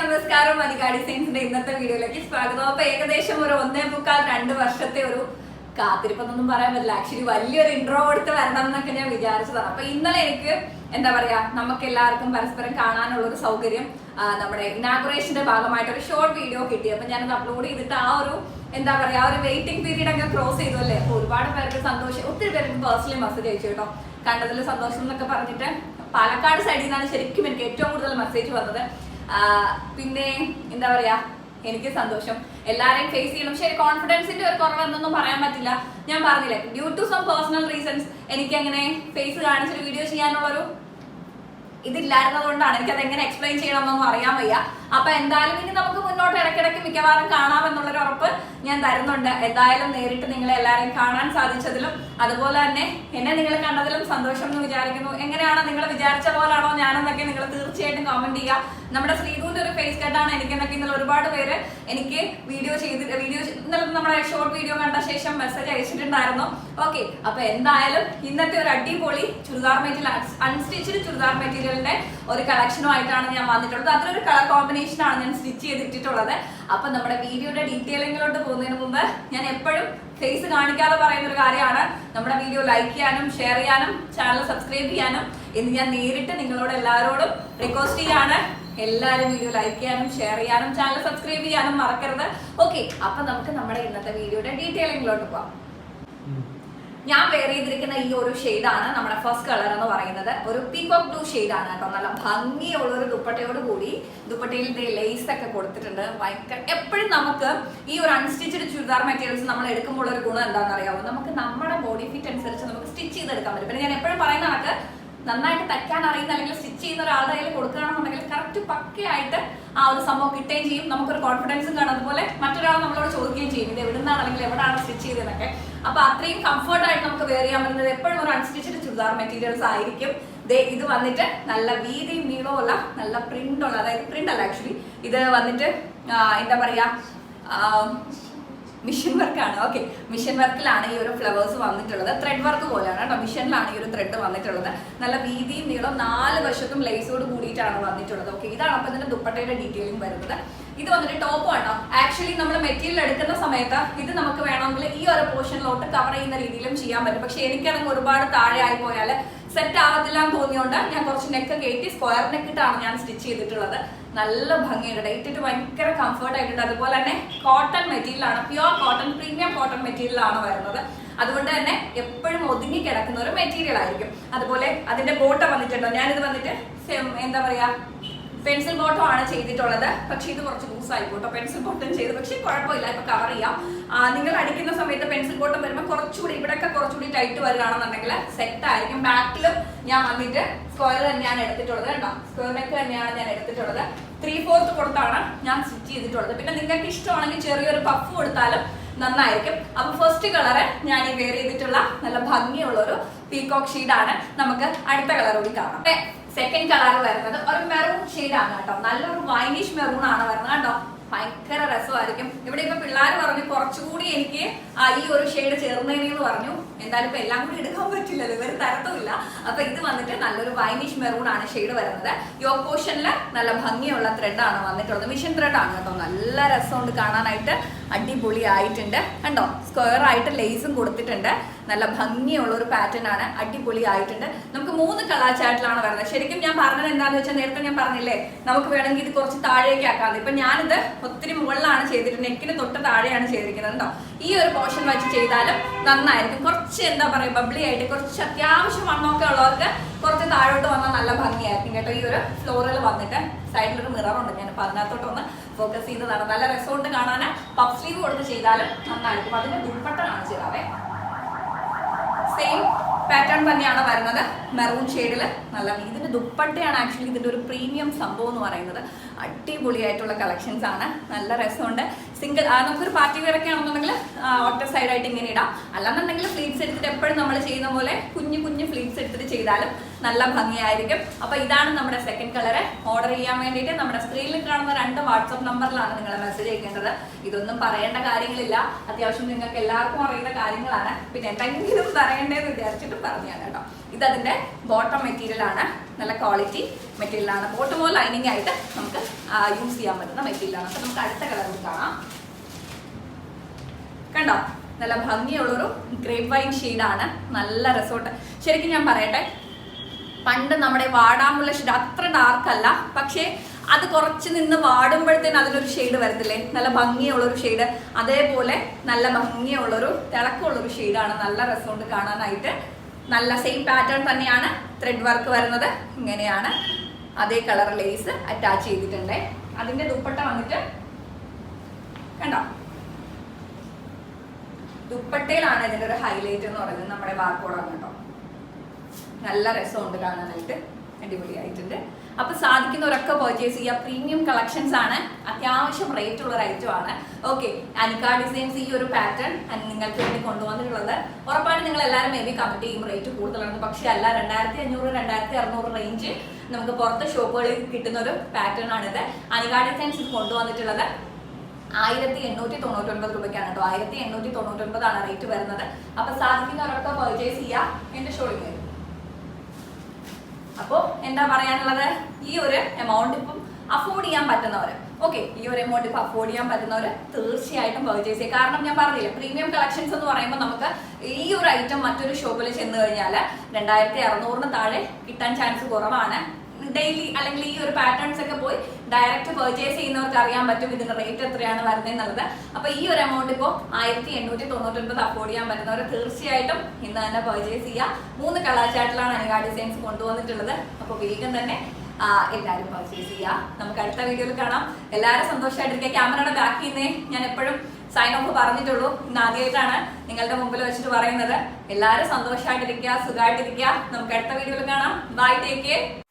നമസ്കാരം. മലികാടി സയൻസിന്റെ ഇന്നത്തെ വീഡിയോയിലേക്ക് സ്വാഗതം. അപ്പൊ ഏകദേശം ഒരു ഒന്നേ മുക്കാൽ രണ്ട് വർഷത്തെ ഒരു കാത്തിരിപ്പെന്നൊന്നും പറയാൻ പറ്റില്ല. ആക്ച്വലി വലിയൊരു ഇൻട്രോ കൊടുത്ത് വരണം എന്നൊക്കെ ഞാൻ വിചാരിച്ചതാണ്. അപ്പൊ ഇന്നലെ എനിക്ക് എന്താ പറയാ നമുക്ക് എല്ലാവർക്കും പരസ്പരം കാണാനുള്ള ഒരു സൗകര്യം നമ്മുടെ ഇനാഗുറേഷന്റെ ഭാഗമായിട്ട് ഒരു ഷോർട്ട് വീഡിയോ കിട്ടി. അപ്പൊ ഞാനത് അപ്ലോഡ് ചെയ്തിട്ട് ആ ഒരു എന്താ പറയാ ആ ഒരു വെയിറ്റിംഗ് പീരീഡ് അങ്ങ് ക്രോസ് ചെയ്തു അല്ലേ? അപ്പൊ ഒരുപാട് പേർക്ക് സന്തോഷം ഒത്തിരി പേർക്ക് പേഴ്സണലി മെസ്സേജ് അയച്ചു കേട്ടോ. കണ്ടതിൽ സന്തോഷം എന്നൊക്കെ പറഞ്ഞിട്ട് പാലക്കാട് സൈഡിൽ നിന്നാണ് ശരിക്കും എനിക്ക് ഏറ്റവും കൂടുതൽ മെസ്സേജ് വന്നത്. പിന്നെ എന്താ പറയാ എനിക്ക് സന്തോഷം. എല്ലാരെയും ഫേസ് ചെയ്യണം. ശരി കോൺഫിഡൻസിന്റെ ഒരു കുറവ് എന്നൊന്നും പറയാൻ പറ്റില്ല. ഞാൻ പറഞ്ഞില്ല due to some personal reasons എനിക്ക് അങ്ങനെ ഫേസ് കാണിച്ചൊരു വീഡിയോ ചെയ്യാനുള്ളൊരു ഇതില്ലായിരുന്നത് കൊണ്ടാണ് എനിക്ക് അത് എങ്ങനെ എക്സ്പ്ലെയിൻ ചെയ്യണമെന്നൊന്നും അറിയാൻ വയ്യ. അപ്പൊ എന്തായാലും ഇനി നമുക്ക് മുന്നോട്ട് ഇടയ്ക്കിടയ്ക്ക് മിക്കവാറും കാണാം എന്നുള്ളൊരു ഉറപ്പ് ഞാൻ തരുന്നുണ്ട്. എന്തായാലും നേരിട്ട് നിങ്ങളെ എല്ലാവരെയും കാണാൻ സാധിച്ചതിലും അതുപോലെ തന്നെ എന്നെ നിങ്ങൾ കണ്ടതിലും സന്തോഷം എന്ന് വിചാരിക്കുന്നു. എങ്ങനെയാണോ നിങ്ങൾ വിചാരിച്ച പോലാണോ ഞാനെന്നൊക്കെ നിങ്ങൾ തീർച്ചയായിട്ടും കമന്റ് ചെയ്യുക. നമ്മുടെ ശ്രീധുവിന്റെ ഒരു ഫേസ് കട്ടാണ് എനിക്കെന്നൊക്കെ ഇന്നലെ ഒരുപാട് പേര് എനിക്ക് വീഡിയോ ചെയ്ത് വീഡിയോ ഇന്നലെ നമ്മുടെ ഷോർട്ട് വീഡിയോ കണ്ട ശേഷം മെസ്സേജ് അയച്ചിട്ടുണ്ടായിരുന്നു. ഓക്കെ അപ്പൊ എന്തായാലും ഇന്നത്തെ ഒരു അടിപൊളി ചുരിദാർ മെറ്റീരിയൽ അൺസ്റ്റിച്ച്ഡ് ചുരിദാർ മെറ്റീരിയലിന്റെ ഒരു കളക്ഷനുമായിട്ടാണ് ഞാൻ വന്നിട്ടുള്ളത്. അതിലൊരു കളർ കോമ്പിനേഷൻ ആണ് ഞാൻ സ്റ്റിച്ച് ചെയ്തിട്ടുള്ളത് അപ്പൊ നമ്മുടെ വീഡിയോയുടെ ഡീറ്റെയിലിങ്ങിലോട്ട് പോകുന്നതിന് മുമ്പ് ഞാൻ എപ്പോഴും ഫേസ് കാണിക്കാതെ പറയുന്ന ഒരു കാര്യമാണ്. നമ്മുടെ വീഡിയോ ലൈക്ക് ചെയ്യാനും ഷെയർ ചെയ്യാനും ചാനൽ സബ്സ്ക്രൈബ് ചെയ്യാനും എന്ന് ഞാൻ നേരിട്ട് നിങ്ങളോട് എല്ലാവരോടും റിക്വസ്റ്റ് ചെയ്യാണ്. എല്ലാവരും വീഡിയോ ലൈക്ക് ചെയ്യാനും ഷെയർ ചെയ്യാനും ചാനൽ സബ്സ്ക്രൈബ് ചെയ്യാനും മറക്കരുത്. ഓക്കെ അപ്പൊ നമുക്ക് നമ്മുടെ ഇന്നത്തെ വീഡിയോയുടെ ഡീറ്റെയിലിങ്ങിലോട്ട് പോവാം. ഞാൻ വെയർ ചെയ്തിരിക്കുന്ന ഈ ഒരു ഷെയ്ഡാണ് നമ്മുടെ ഫസ്റ്റ് കളർ എന്ന് പറയുന്നത്. ഒരു പീകോക്ക് ബ്ലൂ ഷെയ്ഡാണ് കേട്ടോ. നല്ല ഭംഗിയുള്ള ഒരു ദുപ്പട്ടയോട് കൂടി ദുപ്പട്ടയിൽ ലേസ് ഒക്കെ കൊടുത്തിട്ടുണ്ട്. ഭയങ്കര എപ്പോഴും നമുക്ക് ഈ ഒരു അൺസ്റ്റിച്ചഡ് ചുരിദാർ മെറ്റീരിയൽസ് നമ്മൾ എടുക്കുമ്പോൾ ഒരു ഗുണം എന്താണെന്ന് അറിയാമോ നമുക്ക് നമ്മുടെ ബോഡി ഫിറ്റ് അനുസരിച്ച് നമുക്ക് സ്റ്റിച്ച് ചെയ്തെടുക്കാൻ പറ്റും. പിന്നെ ഞാൻ എപ്പോഴും പറയുന്ന കണക്ക് നന്നായിട്ട് തയ്ക്കാൻ അറിയുന്ന അല്ലെങ്കിൽ സ്റ്റിച്ച് ചെയ്യുന്ന ഒരാളുടെ കയ്യിൽ കൊടുക്കുകയാണെന്നുണ്ടെങ്കിൽ കറക്റ്റ് പക്കയായിട്ട് ആ ഒരു സംഭവം കിട്ടുകയും ചെയ്യും. നമുക്കൊരു കോൺഫിഡൻസും കാണും. അതുപോലെ മറ്റൊരാൾ നമ്മളോട് ചോദിക്കുകയും ചെയ്യും. ഇത് എവിടുന്നാണ് അല്ലെങ്കിൽ എവിടെയാണ് സ്റ്റിച്ച് ചെയ്തതെന്നൊക്കെ. അപ്പൊ അത്രയും കംഫർട്ട് ആയിട്ട് നമുക്ക് വെയർ ചെയ്യാൻ പറ്റുന്നത് എപ്പോഴും ഒരു അൺസ്റ്റിച്ചഡ് ചുരിദാർ മെറ്റീരിയൽസ് ആയിരിക്കും. ദേ ഇത് വന്നിട്ട് നല്ല വീതിയും നീളമുള്ള നല്ല പ്രിന്റ് ഉള്ള അതായത് പ്രിന്റ് അല്ല ആക്ച്വലി ഇത് വന്നിട്ട് എന്താ പറയാ മിഷൻ വർക്കാണ് ഓക്കെ മിഷൻ വർക്കിലാണ് ഈ ഒരു ഫ്ലവേഴ്സ് വന്നിട്ടുള്ളത്. ത്രെഡ് വർക്ക് പോലെയാണ് കേട്ടോ. മിഷനിലാണ് ഈ ഒരു ത്രെഡ് വന്നിട്ടുള്ളത്. നല്ല വീതിയും നീളം നാല് വശത്തും ലേസോട് കൂടിയിട്ടാണ് വന്നിട്ടുള്ളത്. ഓക്കെ ഇതാണ് അപ്പം ഇതിന്റെ ദുപ്പട്ടയുടെ ഡീറ്റെയിലിംഗ് വരുന്നത്. ഇത് വന്നിട്ട് ടോപ്പ് ആണോ ആക്ച്വലി നമ്മൾ മെറ്റീരിയൽ എടുക്കുന്ന സമയത്ത് ഇത് നമുക്ക് വേണമെങ്കിൽ ഈ ഒരു പോർഷനിലോട്ട് കവർ ചെയ്യുന്ന രീതിയിലും ചെയ്യാൻ പറ്റും. പക്ഷെ എനിക്കാണെങ്കിൽ ഒരുപാട് താഴെ ആയി പോയാൽ സെറ്റ് ആവത്തില്ല എന്ന് തോന്നിയോണ്ട് ഞാൻ കുറച്ച് നെക്ക് കയറ്റി സ്ക്വയർ നെക്ക് ഇട്ടാണ് ഞാൻ സ്റ്റിച്ച് ചെയ്തിട്ടുള്ളത്. നല്ല ഭംഗിയുണ്ട്. ഇട്ടിട്ട് ഭയങ്കര കംഫർട്ട് ആയിട്ടുണ്ട്. അതുപോലെ തന്നെ കോട്ടൺ മെറ്റീരിയലാണ് പ്യുവർ കോട്ടൺ പ്രീമിയം കോട്ടൺ മെറ്റീരിയലാണ് വരുന്നത്. അതുകൊണ്ട് തന്നെ എപ്പോഴും ഒതുങ്ങി കിടക്കുന്ന ഒരു മെറ്റീരിയൽ ആയിരിക്കും. അതുപോലെ അതിന്റെ ബോട്ടം വന്നിട്ടുണ്ടോ? ഞാനിത് വന്നിട്ട് എന്താ പറയാ പെൻസിൽ ബോട്ടം ആണ് ചെയ്തിട്ടുള്ളത്. പക്ഷെ ഇത് കുറച്ച് ലൂസ് ആയി പോട്ടോ പെൻസിൽ ബോട്ടം ചെയ്ത്. പക്ഷെ കുഴപ്പമില്ല ഇപ്പൊ കവർ ചെയ്യാം. നിങ്ങൾ അടിക്കുന്ന സമയത്ത് പെൻസിൽ ബോട്ടം വരുമ്പോൾ കുറച്ചുകൂടി ഇവിടെയൊക്കെ കുറച്ചുകൂടി ടൈറ്റ് വരികയാണെന്നുണ്ടെങ്കിൽ സെറ്റ് ആയിരിക്കും. ബാക്കിലും ഞാൻ വന്നിട്ട് സ്ക്വയർ തന്നെയാണ് എടുത്തിട്ടുള്ളത് കേട്ടോ. സ്ക്വയർ നെക്ക് തന്നെയാണ് ഞാൻ എടുത്തിട്ടുള്ളത്. ത്രീ ഫോർത്ത് കൊടുത്താണ് ഞാൻ സ്റ്റിച്ച് ചെയ്തിട്ടുള്ളത്. പിന്നെ നിങ്ങൾക്ക് ഇഷ്ടമാണെങ്കിൽ ചെറിയൊരു പഫ് കൊടുത്താലും നന്നായിരിക്കും. അപ്പൊ ഫസ്റ്റ് കളറ് ഞാൻ ഈ വെയർ ചെയ്തിട്ടുള്ള നല്ല ഭംഗിയുള്ള ഒരു പീകോക്ക് ഷീഡാണ് നമുക്ക് അടുത്ത കളർ കൂടി കാണാം. സെക്കൻഡ് കളർ വരുന്നത്. ഒരു മെറൂൺ ആണ് കേട്ടോ. നല്ലൊരു വൈനിഷ് മെറൂൺ ആണ് വരുന്നത്. കേട്ടോ ഭയങ്കര രസമായിരിക്കും. ഇവിടെ ഇപ്പൊ പിള്ളേർ പറഞ്ഞു കുറച്ചുകൂടി എനിക്ക് ഈ ഒരു ഷെയ്ഡ് ചേർന്നതിനെന്ന് പറഞ്ഞു. എന്തായാലും ഇപ്പൊ എല്ലാം കൂടി എടുക്കാൻ പറ്റില്ലല്ലോ. ഇവർ തരത്തുമില്ല. അപ്പൊ ഇത് വന്നിട്ട് നല്ലൊരു വൈനിഷ് മെറൂൺ ആണ് ഷെയ്ഡ് വരുന്നത്. യോ പോർഷനിൽ നല്ല ഭംഗിയുള്ള ത്രെഡ് ആണ് വന്നിട്ടുള്ളത്. മിഷൻ ത്രെഡ് ആണ് കേട്ടോ. നല്ല രസമുണ്ട് കാണാനായിട്ട്. അടിപൊളി ആയിട്ടുണ്ട് കണ്ടോ? സ്ക്വയർ ആയിട്ട് ലേസും കൊടുത്തിട്ടുണ്ട്. നല്ല ഭംഗിയുള്ള ഒരു പാറ്റേൺ ആണ്. അടിപൊളി ആയിട്ടുണ്ട് നമുക്ക് മൂന്ന് കളർ ചാറ്റിലാണ് വരുന്നത്. ശരിക്കും ഞാൻ പറഞ്ഞത് എന്താണെന്ന് വെച്ചാൽ നേരത്തെ ഞാൻ പറഞ്ഞില്ലേ? നമുക്ക് വേണമെങ്കിൽ ഇത് കുറച്ച് താഴേക്ക് ആക്കാം. ഇപ്പൊ ഞാനിത് ഒത്തിരി മുകളിലാണ് ചെയ്തിട്ട് നെക്കിന് തൊട്ട് താഴെയാണ് ചെയ്തിരിക്കുന്നത് കേട്ടോ ഈ ഒരു പോർഷൻ വെച്ച് ചെയ്താലും നന്നായിരിക്കും. കുറച്ച് എന്താ പറയുക ബബ്ലി ആയിട്ട് കുറച്ച് അത്യാവശ്യം വണ്ണമൊക്കെ ഉള്ളവർക്ക് കുറച്ച് താഴോട്ട് വന്നാൽ നല്ല ഭംഗിയായിരിക്കും കേട്ടോ ഈ ഒരു ഫ്ലോറിൽ വന്നിട്ട്. സൈഡിലൊരു മിറർ ഉണ്ട്. ഞാൻ അപ്പൊ അതിനകത്തോട്ടൊന്ന് ഫോക്കസ് ചെയ്തതാണ്. നല്ല രസമുണ്ട് കാണാൻ പഫ് സ്ലീവ് കൊടുത്ത് ചെയ്താലും നന്നായിരിക്കും. അതിന്റെ ദുപ്പട്ട കാണിച്ചു സെയിം പാറ്റേൺ തന്നെയാണ് വരുന്നത്. മെറൂൺ ഷെയ്ഡിൽ നല്ല ഇതിന്റെ ദുപ്പട്ടയാണ് ആക്ച്വലി ഇതിന്റെ ഒരു പ്രീമിയം സംഭവം എന്ന് പറയുന്നത്. അടിപൊളിയായിട്ടുള്ള കളക്ഷൻസ് ആണ്. നല്ല രസമുണ്ട്. സിംഗിൾ നമുക്കൊരു പാർട്ടി വെയർ ഒക്കെ ആണെന്നുണ്ടെങ്കിൽ ഒറ്റ സൈഡായിട്ട് ഇങ്ങനെ ഇടാം. അല്ലാന്നുണ്ടെങ്കിൽ ഫ്ലീറ്റ്സ് എടുത്തിട്ട് എപ്പോഴും നമ്മൾ ചെയ്യുന്ന പോലെ കുഞ്ഞു കുഞ്ഞു ഫ്ലീറ്റ്സ് എടുത്തിട്ട് ചെയ്താലും നല്ല ഭംഗിയായിരിക്കും. അപ്പോൾ ഇതാണ് നമ്മുടെ സെക്കൻഡ് കളറ് ഓർഡർ ചെയ്യാൻ വേണ്ടിയിട്ട് നമ്മുടെ സ്ക്രീനിൽ കാണുന്ന രണ്ട് വാട്സപ്പ് നമ്പറിലാണ് നിങ്ങൾ മെസ്സേജ് അയക്കേണ്ടത്. ഇതൊന്നും പറയേണ്ട കാര്യങ്ങളില്ല. അത്യാവശ്യം നിങ്ങൾക്ക് എല്ലാവർക്കും അറിയുന്ന കാര്യങ്ങളാണ്. പിന്നെ എന്തെങ്കിലും പറയേണ്ടതെന്ന് വിചാരിച്ചിട്ട് പറഞ്ഞാണ് കേട്ടോ. ഇത് അതിന്റെ ബോട്ടം മെറ്റീരിയൽ ആണ്. നല്ല ക്വാളിറ്റി മെറ്റീരിയൽ ആണ്. ബോട്ടമോ ലൈനിങ് ആയിട്ട് നമുക്ക് യൂസ് ചെയ്യാൻ പറ്റുന്ന മെറ്റീരിയൽ ആണ്. അപ്പൊ നമുക്ക് അടുത്ത കളർ കാണാം. കണ്ടോ? നല്ല ഭംഗിയുള്ളൊരു ഗ്രേപ്പ് വൈൻ ഷെയ്ഡാണ് നല്ല റിസോർട്ട് ശരിക്കും ഞാൻ പറയട്ടെ പണ്ട് നമ്മുടെ വാടാമുള്ള ഷെയ്ഡ് അത്ര ഡാർക്ക് അല്ല. പക്ഷേ അത് കുറച്ച് നിന്ന് വാടുമ്പോഴത്തേന് അതിനൊരു ഷെയ്ഡ് വരത്തില്ലേ? നല്ല ഭംഗിയുള്ളൊരു ഷെയ്ഡ് അതേപോലെ നല്ല ഭംഗിയുള്ളൊരു തിളക്കമുള്ളൊരു ഷെയ്ഡാണ് നല്ല രസമുണ്ട് കാണാനായിട്ട് നല്ല സെയിം പാറ്റേൺ തന്നെയാണ് ത്രെഡ് വർക്ക് വരുന്നത്. ഇങ്ങനെയാണ് അതേ കളർ ലേസ് അറ്റാച്ച് ചെയ്തിട്ടുണ്ട്. അതിന്റെ ദുപ്പട്ട വന്നിട്ട് കണ്ടോ? ദുപ്പട്ടയിലാണ് ഇതിന്റെ ഒരു ഹൈലൈറ്റ് എന്ന് പറയുന്നത് നമ്മുടെ ബാർക്കോഡാണ് കേട്ടോ. നല്ല രസമുണ്ട് കാണാനായിട്ട്. അടിപൊളിയായിട്ടുണ്ട്. അപ്പൊ സാധിക്കുന്നവരൊക്കെ പർച്ചേസ് ചെയ്യുക. പ്രീമിയം കളക്ഷൻസ് ആണ്. അത്യാവശ്യം റേറ്റ് ഉള്ള ഒരു ഐറ്റം ആണ്. ഓക്കെ അനിക്ക ഡിസൈൻസ് ഈ ഒരു പാറ്റേൺ നിങ്ങൾക്ക് വേണ്ടി കൊണ്ടുവന്നിട്ടുള്ളത്. ഉറപ്പായിട്ടും നിങ്ങൾ എല്ലാവരും മേ ബി കമന്റ് ചെയ്യും റേറ്റ് കൂടുതലാണ്. പക്ഷെ അല്ല രണ്ടായിരത്തി അഞ്ഞൂറ് രണ്ടായിരത്തി അറുന്നൂറ് റേഞ്ച് നമുക്ക് പുറത്തെ ഷോപ്പുകളിൽ കിട്ടുന്ന ഒരു പാറ്റേൺ ആണിത്. അനിക ഡിസൈൻസ് ഇത് കൊണ്ടുവന്നിട്ടുള്ളത് ആയിരത്തി എണ്ണൂറ്റി തൊണ്ണൂറ്റി ഒൻപത് രൂപയ്ക്കാണ് കേട്ടോ. ആയിരത്തി എണ്ണൂറ്റി തൊണ്ണൂറ്റി ഒൻപതാണ് റേറ്റ് വരുന്നത്. അപ്പൊ സാധിക്കുന്നവരൊക്കെ പർച്ചേസ് ചെയ്യാം എന്റെ ഷോളിൽ അപ്പോ എന്താ പറയാനുള്ളത്? ഈ ഒരു എമൗണ്ട് ഇപ്പം അഫോർഡ് ചെയ്യാൻ പറ്റുന്നവർ ഓക്കെ ഈ ഒരു എമൗണ്ട് ഇപ്പൊ അഫോർഡ് ചെയ്യാൻ പറ്റുന്നവർ തീർച്ചയായിട്ടും പർച്ചേസ് ചെയ്യുക കാരണം ഞാൻ പറഞ്ഞില്ല പ്രീമിയം കളക്ഷൻസ് എന്ന് പറയുമ്പോൾ നമുക്ക് ഈ ഒരു ഐറ്റം മറ്റൊരു ഷോപ്പിൽ ചെന്ന് കഴിഞ്ഞാൽ രണ്ടായിരത്തി അറുന്നൂറിന് താഴെ കിട്ടാൻ ചാൻസ് കുറവാണ്. ഡെയിലി അല്ലെങ്കിൽ ഈ ഒരു പാറ്റേൺസ് ഒക്കെ പോയി ഡയറക്റ്റ് പെർച്ചേസ് ചെയ്യുന്നവർക്ക് അറിയാൻ പറ്റും ഇതിന്റെ റേറ്റ് എത്രയാണ് വരുന്നത് എന്നുള്ളത്. അപ്പൊ ഈ ഒരു എമൗണ്ട് ഇപ്പോൾ ആയിരത്തി എണ്ണൂറ്റി തൊണ്ണൂറ്റൊൻപത് അഫോർഡ് ചെയ്യാൻ പറ്റുന്നവർ തീർച്ചയായിട്ടും ഇന്ന് തന്നെ പെർച്ചേസ് ചെയ്യുക മൂന്ന് കളർ അനുകാ ഡിസൈൻസ് കൊണ്ടുവന്നിട്ടുള്ളത്. അപ്പോൾ വേഗം തന്നെ എല്ലാവരും പർച്ചേസ് ചെയ്യുക നമുക്ക് അടുത്ത വീഡിയോയിൽ കാണാം. എല്ലാവരും സന്തോഷമായിട്ടിരിക്കുക ക്യാമറയുടെ ബാക്കിൽ നിന്നേ ഞാൻ എപ്പോഴും സൈൻ ഓഫ് പറഞ്ഞിട്ടുള്ളൂ. ഇന്ന് ആദ്യമായിട്ടാണ് നിങ്ങളുടെ മുമ്പിൽ വെച്ചിട്ട് പറയുന്നത്. എല്ലാവരും സന്തോഷമായിട്ടിരിക്കുക സുഖമായിട്ടിരിക്കുക നമുക്ക് അടുത്ത വീഡിയോയിൽ കാണാം. Bye take care